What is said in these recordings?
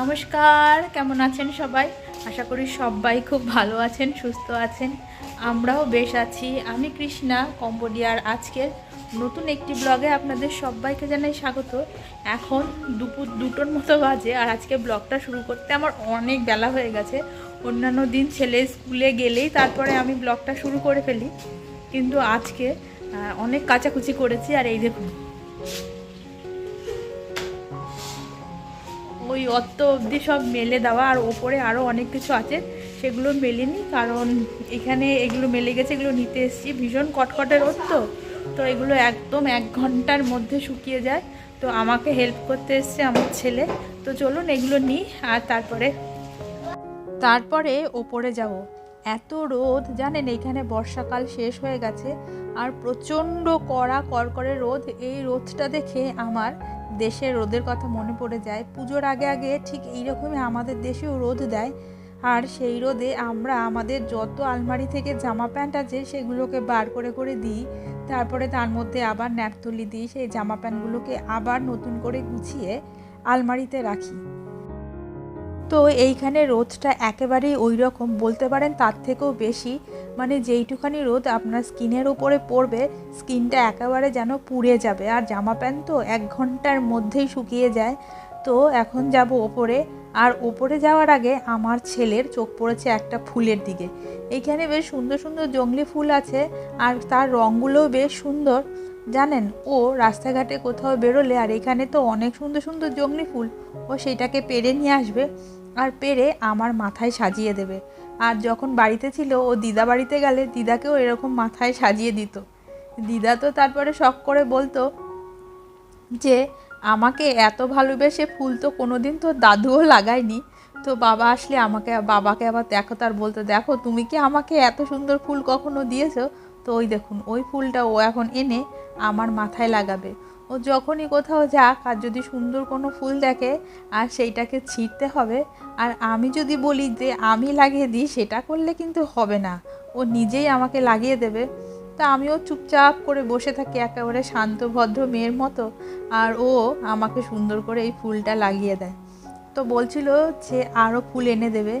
নমস্কার, কেমন আছেন সবাই? আশা করি সবাই খুব ভালো আছেন, সুস্থ আছেন। আমরাও বেশ আছি। আমি কৃষ্ণা, কম্বোডিয়ার আজকের নতুন একটি ব্লগে আপনাদের সবাইকে জানাই স্বাগত। এখন দুপুর দুটোর মতো বাজে আর আজকে ব্লগটা শুরু করতে আমার অনেক বেলা হয়ে গেছে। অন্যান্য দিন ছেলে স্কুলে গেলেই তারপরে আমি ব্লগটা শুরু করে ফেলি। কিন্তু আজকে অনেক কাচাকুচি করেছি আর এই দেখুন। ওই অত অবধি সব মেলে দেওয়া আর ওপরে আরও অনেক কিছু আছে, সেগুলো মেলেনি, কারণ এখানে এগুলো মেলে গেছে, এগুলো নিতে এসেছি। ভীষণ কটকটে রোদ তো তো এগুলো একদম এক ঘণ্টার মধ্যে শুকিয়ে যায়। তো আমাকে হেল্প করতে এসছে আমার ছেলে। তো চলুন এগুলো নিই আর তারপরে তারপরে ওপরে যাব। এত রোদ, জানেন এখানে বর্ষাকাল শেষ হয়ে গেছে আর প্রচণ্ড কড়া কড়কড়ে রোদ, এই রোদটা দেখে আমার দেশের রোদের কথা মনে পড়ে যায়। পুজোর আগে আগে ঠিক এইরকমই আমাদের দেশেও রোদ দেয়। আর সেই রোদে আমরা আমাদের যত আলমারি থেকে জামা প্যান্ট আছে সেগুলোকে বার করে করে দিই। তারপরে তার মধ্যে আবার ন্যাপথলি দিই, সেই জামা প্যান্টগুলোকে আবার নতুন করে গুছিয়ে আলমারিতে রাখি। তো এইখানে রোদটা একেবারেই ওই রকম বলতে পারেন তার থেকেও বেশি। মানে যেইটুখানি রোদ আপনার স্কিনের উপরে পড়বে, স্কিনটা একেবারে যেন পুড়ে যাবে। আর জামা প্যান্ট তো এক ঘণ্টার মধ্যেই শুকিয়ে যায়। তো এখন যাব ওপরে। আর ওপরে যাওয়ার আগে আমার ছেলের চোখ পড়েছে একটা ফুলের দিকে। এইখানে বেশ সুন্দর সুন্দর জংলি ফুল আছে। আর তার রঙগুলোও বেশ সুন্দর। জানেন, ও রাস্তাঘাটে কোথাও বেরোলে আর এখানে তো অনেক সুন্দর সুন্দর জংলি ফুল। ও সেইটাকে পেরে নিয়ে আসবে। আর পেরে আমার মাথায় সাজিয়ে দেবে। আর যখন বাড়িতে ছিল, ও দিদা বাড়িতে গেলে দিদাকেও এরকম মাথায় সাজিয়ে দিত। দিদা তো তারপরে শখ করে বলতো যে, আমাকে এত ভালোবেসে ফুল তো কোনোদিন তো দাদুও লাগায়নি। তো বাবা আসলে আমাকে, বাবাকে আবার দেখো তার বলতো, দেখো, তুমি কি আমাকে এত সুন্দর ফুল কখনো দিয়েছ? তো ওই দেখুন, ওই ফুলটা ও এখন এনে আমার মাথায় লাগাবে। ও যখনই কোথাও যাক আর যদি সুন্দর কোনো ফুল দেখে আর সেইটাকে ছিঁড়তে হবে, আর আমি যদি বলি যে আমি লাগিয়ে দিই, সেটা করলে কিন্তু হবে না। ও নিজেই আমাকে লাগিয়ে দেবে। তা আমিও চুপচাপ করে বসে থাকি একেবারে শান্ত, ভদ্র মেয়ের মতো, আর ও আমাকে সুন্দর করে এই ফুলটা লাগিয়ে দেয়। তো বলছিল যে আরও ফুল এনে দেবে।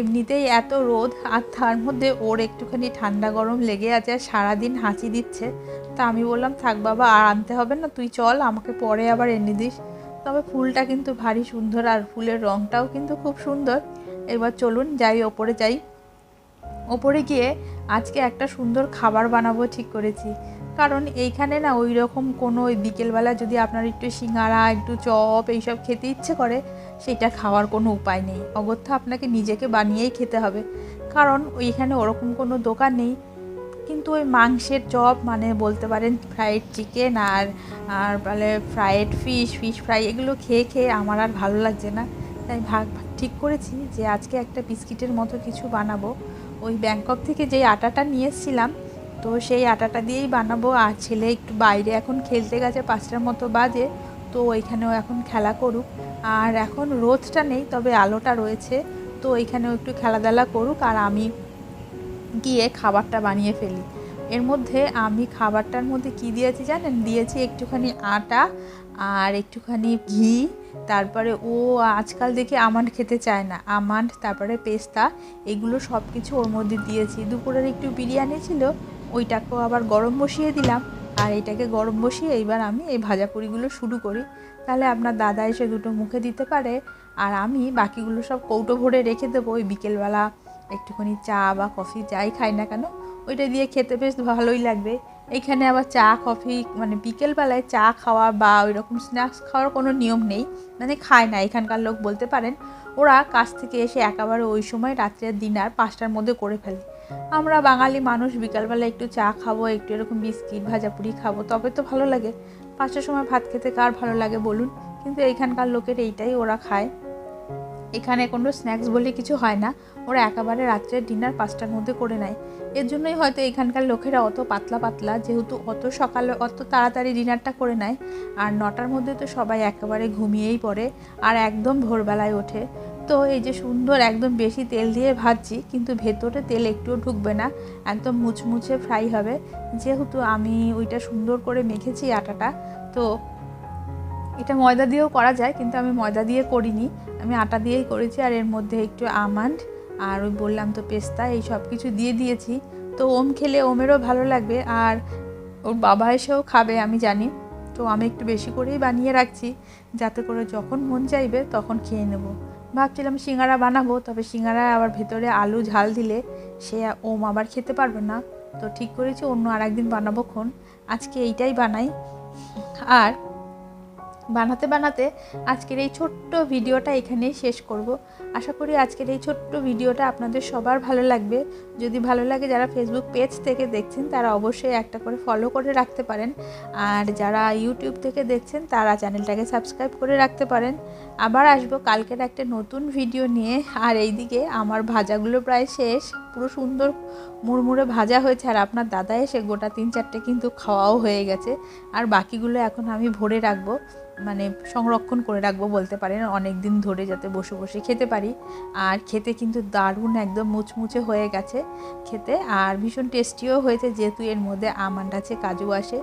এমনিতেই এত রোদ, আর তার মধ্যে ওর একটুখানি ঠান্ডা গরম লেগে আছে আর সারাদিন হাঁচি দিচ্ছে। তা আমি বললাম, থাক বাবা, আর আনতে হবে না, তুই চল, আমাকে পরে আবার এনে দিস। তবে ফুলটা কিন্তু ভারী সুন্দর, আর ফুলের রঙটাও কিন্তু খুব সুন্দর। এবার চলুন যাই, ওপরে যাই। ওপরে গিয়ে আজকে একটা সুন্দর খাবার বানাবো, ঠিক করেছি। কারণ এইখানে না ওই রকম কোনো বিকেলবেলা যদি আপনার একটু সিঙ্গারা, একটু চপ, এইসব খেতে ইচ্ছে করে, সেটা খাওয়ার কোনো উপায় নেই। অগত্যা আপনাকে নিজেকে বানিয়েই খেতে হবে। কারণ ওইখানে ওরকম কোনো দোকান নেই। কিন্তু ওই মাংসের চপ মানে বলতে পারেন ফ্রাইড চিকেন আর আর বলে ফ্রাইড ফিশ ফিশ ফ্রাই এগুলো খেয়ে খেয়ে আমার আর ভালো লাগছে না। তাই ভাগ ঠিক করেছি যে আজকে একটা বিস্কিটের মতো কিছু বানাবো। ওই ব্যাংকক থেকে যেই আটাটা নিয়ে এসেছিলাম, তো সেই আটাটা দিয়েই বানাবো। আর ছেলে একটু বাইরে এখন খেলতে গেছে, পাঁচটার মতো বাজে, তো ওইখানেও এখন খেলা করুক। আর এখন রোদটা নেই, তবে আলোটা রয়েছে, তো ওইখানেও একটু খেলাধুলা করুক। আর আমি গিয়ে খাবারটা বানিয়ে ফেলি। এর মধ্যে আমি খাবারটার মধ্যে কি দিয়েছি জানেন? দিয়েছি একটুখানি আটা আর একটুখানি ঘি, তারপরে ও আজকাল দেখি আমান্ড খেতে চায় না। আমান্ড, তারপরে পেস্তা, এগুলো সব কিছু ওর মধ্যে দিয়েছি। দুপুরের একটু বিরিয়ানি ছিল, ওইটাকেও আবার গরম বসিয়ে দিলাম। আর এটাকে গরম বসিয়ে এইবার আমি এই ভাজাপুরিগুলো শুরু করি। তাহলে আপনার দাদা এসে দুটো মুখে দিতে পারে। আর আমি বাকিগুলো সব কৌটো ভরে রেখে দেবো। ওই বিকেলবেলা একটুখানি চা বা কফি যাই খাই না কেন, ওইটা দিয়ে খেতে বেশ ভালোই লাগবে। এখানে আবার চা, কফি মানে বিকেলবেলায় চা খাওয়া বা ওই রকম স্ন্যাক্স খাওয়ার কোনো নিয়ম নেই। মানে খায় না, এখানকার লোক বলতে পারেন। ওরা কাজ থেকে এসে একেবারে ওই সময় রাত্রের ডিনার পাঁচটার মধ্যে করে ফেলে। আমরা বাঙালি মানুষ, বিকালবেলা একটু চা খাব, একটু এরকম বিস্কিট, ভাজাপুরি খাব, তবে তো ভালো লাগে। পাঁচটার সময় ভাত খেতে কার ভালো লাগে বলুন? কিন্তু এইখানকার লোকের এইটাই, ওরা খায়। এখানে কোনো স্ন্যাক্স বলে কিছু হয় না। ওরা একেবারে রাত্রের ডিনার পাঁচটার মধ্যে করে নেয়। এর জন্যই হয়তো এখানকার লোকেরা অত পাতলা পাতলা, যেহেতু অত সকালে অত তাড়াতাড়ি ডিনারটা করে নেয়। আর নটার মধ্যে তো সবাই একেবারে ঘুমিয়েই পড়ে আর একদম ভোরবেলায় ওঠে। তো এই যে সুন্দর একদম বেশি তেল দিয়ে ভাজছি, কিন্তু ভেতরে তেল একটুও ঢুকবে না। একদম মুচমুচে ফ্রাই হবে। যেহেতু আমি ওইটা সুন্দর করে মেখেছি আটাটা, তো এটা ময়দা দিয়েও করা যায়, কিন্তু আমি ময়দা দিয়ে করিনি। আমি আটা দিয়েই করেছি, আর এর মধ্যে একটু আমান্ড, আর ওই বললাম তো পেস্তা, এই সব কিছু দিয়ে দিয়েছি। তো ওম খেলে ওমেরও ভালো লাগবে, আর ওর বাবা এসেও খাবে, আমি জানি। তো আমি একটু বেশি করেই বানিয়ে রাখছি, যাতে করে যখন মন চাইবে তখন খেয়ে নেব। ভাবছিলাম সিঙ্গারা বানাবো, তবে সিঙ্গারা আবার ভেতরে আলু ঝাল দিলে সে ওম আবার খেতে পারবে না। তো ঠিক করেছি, অন্য আর একদিন বানাবো খন। আজকে এইটাই বানাই। আর বানাতে বানাতে আজকের এই ছোট্ট ভিডিওটা এখানেই শেষ করব। আশা করি আজকের এই ছোট্ট ভিডিওটা আপনাদের সবার ভালো লাগবে। যদি ভালো লাগে যারা ফেসবুক পেজ থেকে দেখছেন, তারা অবশ্যই একটা করে ফলো করে রাখতে পারেন। আর যারা ইউটিউব থেকে দেখছেন, তারা চ্যানেলটাকে সাবস্ক্রাইব করে রাখতে পারেন। আবার আসব কালকের একটা নতুন ভিডিও নিয়ে। আর এইদিকে আমার ভাজাগুলো প্রায় শেষ। পুরো সুন্দর মুড়মুড়ে ভাজা হয়েছে। আর আপনার দাদা এসে গোটা তিন চারটে কিন্তু খাওয়াও হয়ে গেছে। আর বাকিগুলো এখন আমি ভরে রাখব। মানে সংরক্ষণ করে রাখব বলতে পারেন। অনেক দিন ধরে যাতে বসে বসে খেতে পারি। আর খেতে কিন্তু দারুণ একদম মুচমুচে হয়ে গেছে খেতে। আর ভীষণ টেস্টিও হয়েছে যেহেতু এর মধ্যে আমান্ড আছে, কাজু আসে।